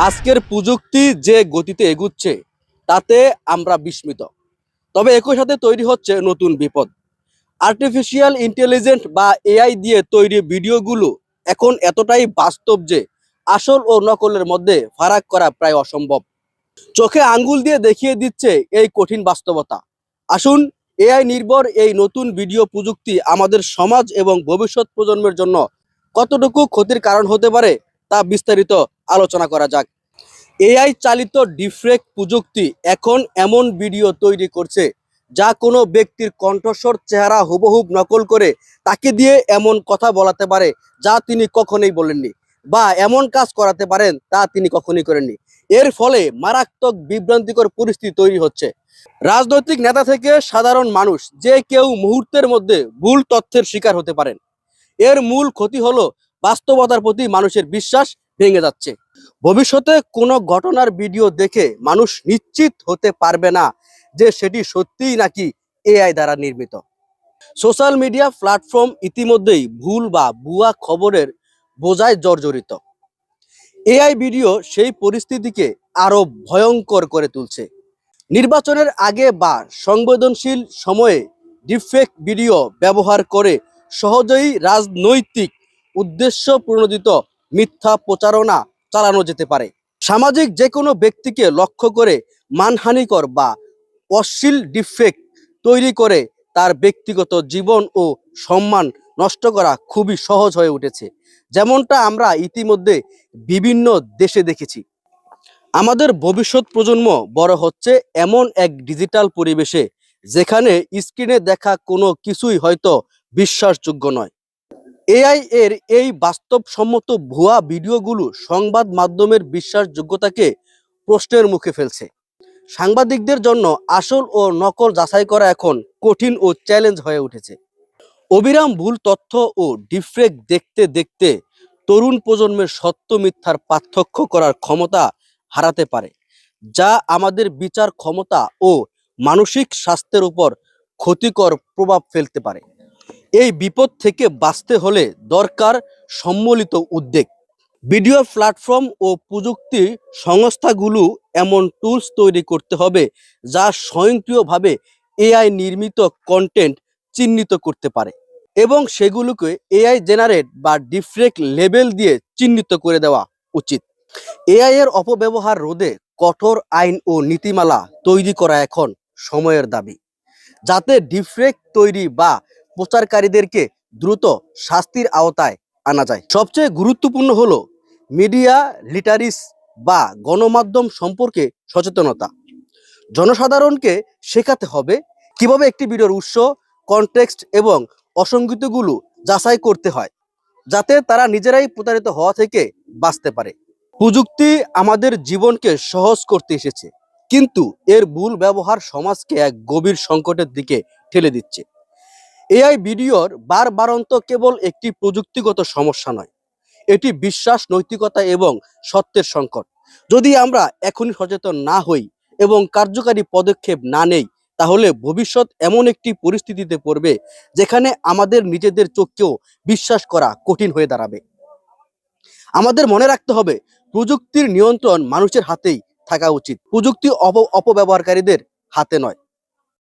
আজকের প্রযুক্তি যে গতিতে এগুচ্ছে, তাতে আমরা বিস্মিত। তবে একই সাথে তৈরি হচ্ছে নতুন বিপদ। আর্টিফিশিয়াল ইন্টেলিজেন্ট বা এআই দিয়ে তৈরি ভিডিওগুলো এখন এতটাই বাস্তব যে আসল ও নকলের মধ্যে ফারাক করা প্রায় অসম্ভব। চোখে আঙ্গুল দিয়ে দেখিয়ে দিচ্ছে এই কঠিন বাস্তবতা। আসুন এআই নির্ভর এই নতুন ভিডিও প্রযুক্তি আমাদের সমাজ এবং ভবিষ্যৎ প্রজন্মের জন্য কতটুকু ক্ষতির কারণ হতে পারে তা বিস্তারিত আলোচনা করা যাক। এআই চালিত ডিফ্রেক প্রযুক্তি এখন এমন ভিডিও তৈরি করছে, যা কোনো ব্যক্তির কণ্ঠস্বর চেহারা হুবহুব নকল করে তাকে দিয়ে এমন কথা বলাতে পারে যা তিনি কখনোই বলেননি বা এমন কাজ করাতে পারেন তা তিনি কখনোই করেননি। এর ফলে মারাত্মক বিভ্রান্তিকর পরিস্থিতি তৈরি হচ্ছে। রাজনৈতিক নেতা থেকে সাধারণ মানুষ যে কেউ মুহূর্তের মধ্যে ভুল তথ্যের শিকার হতে পারেন। এর মূল ক্ষতি হলো বাস্তবতার প্রতি মানুষের বিশ্বাস ভেঙে যাচ্ছে। ভবিষ্যতে কোনো ঘটনার ভিডিও দেখে মানুষ নিশ্চিত হতে পারবে না যে সেটি সত্যিই নাকি এআই দ্বারা নির্মিত। সোশ্যাল মিডিয়া প্ল্যাটফর্ম ইতিমধ্যেই ভুল বা ভুয়া খবরের বোঝায় জর্জরিত। এআই ভিডিও সেই পরিস্থিতিকে আরও ভয়ঙ্কর করে তুলছে। নির্বাচনের আগে বা সংবেদনশীল সময়ে ডিফেক ভিডিও ব্যবহার করে সহজেই রাজনৈতিক উদ্দেশ্য প্রণোদিত মিথ্যা প্রচারণা চালানো যেতে পারে। সামাজিক যে কোনো ব্যক্তিকে লক্ষ্য করে মানহানিকর বা অশ্লীল ডিফেক্ট তৈরি করে তার ব্যক্তিগত জীবন ও সম্মান নষ্ট করা খুবই সহজ হয়ে উঠেছে। যেমনটা আমরা ইতিমধ্যে বিভিন্ন দেশে দেখেছি। আমাদের ভবিষ্যৎ প্রজন্ম বড় হচ্ছে এমন এক ডিজিটাল পরিবেশে, যেখানে স্ক্রিনে দেখা কোনো কিছুই হয়তো বিশ্বাসযোগ্য নয়। এআই এর এই বাস্তবসম্মত ভুয়া ভিডিওগুলো সংবাদ মাধ্যমের বিশ্বাসযোগ্যতাকে প্রশ্নের মুখে ফেলছে। সাংবাদিকদের জন্য আসল ও নকল যাচাই করা এখন কঠিন ও চ্যালেঞ্জ হয়ে উঠেছে। অবিরাম ভুল তথ্য ও ডিফ্রেক দেখতে দেখতে তরুণ প্রজন্মের সত্য মিথ্যার পার্থক্য করার ক্ষমতা হারাতে পারে, যা আমাদের বিচার ক্ষমতা ও মানসিক স্বাস্থ্যের উপর ক্ষতিকর প্রভাব ফেলতে পারে। এই বিপদ থেকে বাঁচতে হলে দরকার সম্মিলিত উদ্যোগ। ভিডিও প্ল্যাটফর্ম ও প্রযুক্তি সংস্থাগুলো এমন টুলস তৈরি করতে হবে যা স্বয়ংক্রিয়ভাবে এআই নির্মিত কন্টেন্ট চিহ্নিত করতে পারে এবং সেগুলোকে এআই জেনারেট বা ডিফ্রেক্ট লেবেল দিয়ে চিহ্নিত করে দেওয়া উচিত। এআই এর অপব্যবহার রোধে কঠোর আইন ও নীতিমালা তৈরি করা এখন সময়ের দাবি। যাতে ডিফ্রেক্ট তৈরি বা প্রচারকারীদেরকে দ্রুত শাস্তির আওতায় আনা যায়। সবচেয়ে গুরুত্বপূর্ণ হলো মিডিয়া লিটারিস বা গণমাধ্যম সম্পর্কে সচেতনতা। জনসাধারণকে শেখাতে হবে কীভাবে একটি ভিডিওর উৎস কনটেক্সট এবং অসঙ্গিতগুলো যাচাই করতে হয়, যাতে তারা নিজেরাই প্রতারিত হওয়া থেকে বাঁচতে পারে। প্রযুক্তি আমাদের জীবনকে সহজ করতে এসেছে, কিন্তু এর ভুল ব্যবহার সমাজকে এক গভীর সংকটের দিকে ঠেলে দিচ্ছে। এআই ভিডিওর বারবারন্ত কেবল একটি প্রযুক্তিগত সমস্যা নয়, এটি বিশ্বাস, নৈতিকতা এবং সত্যের সংকট। যদি আমরা এখনই সচেতন না হই এবং কার্যকারী পদক্ষেপ না নেই, তাহলে ভবিষ্যৎ এমন একটি পরিস্থিতিতে পড়বে যেখানে আমাদের নিজেদের চোখকেও বিশ্বাস করা কঠিন হয়ে দাঁড়াবে। আমাদের মনে রাখতে হবে, প্রযুক্তির নিয়ন্ত্রণ মানুষের হাতেই থাকা উচিত। প্রযুক্তি অপ অপব্যবহারকারীদের হাতে নয়।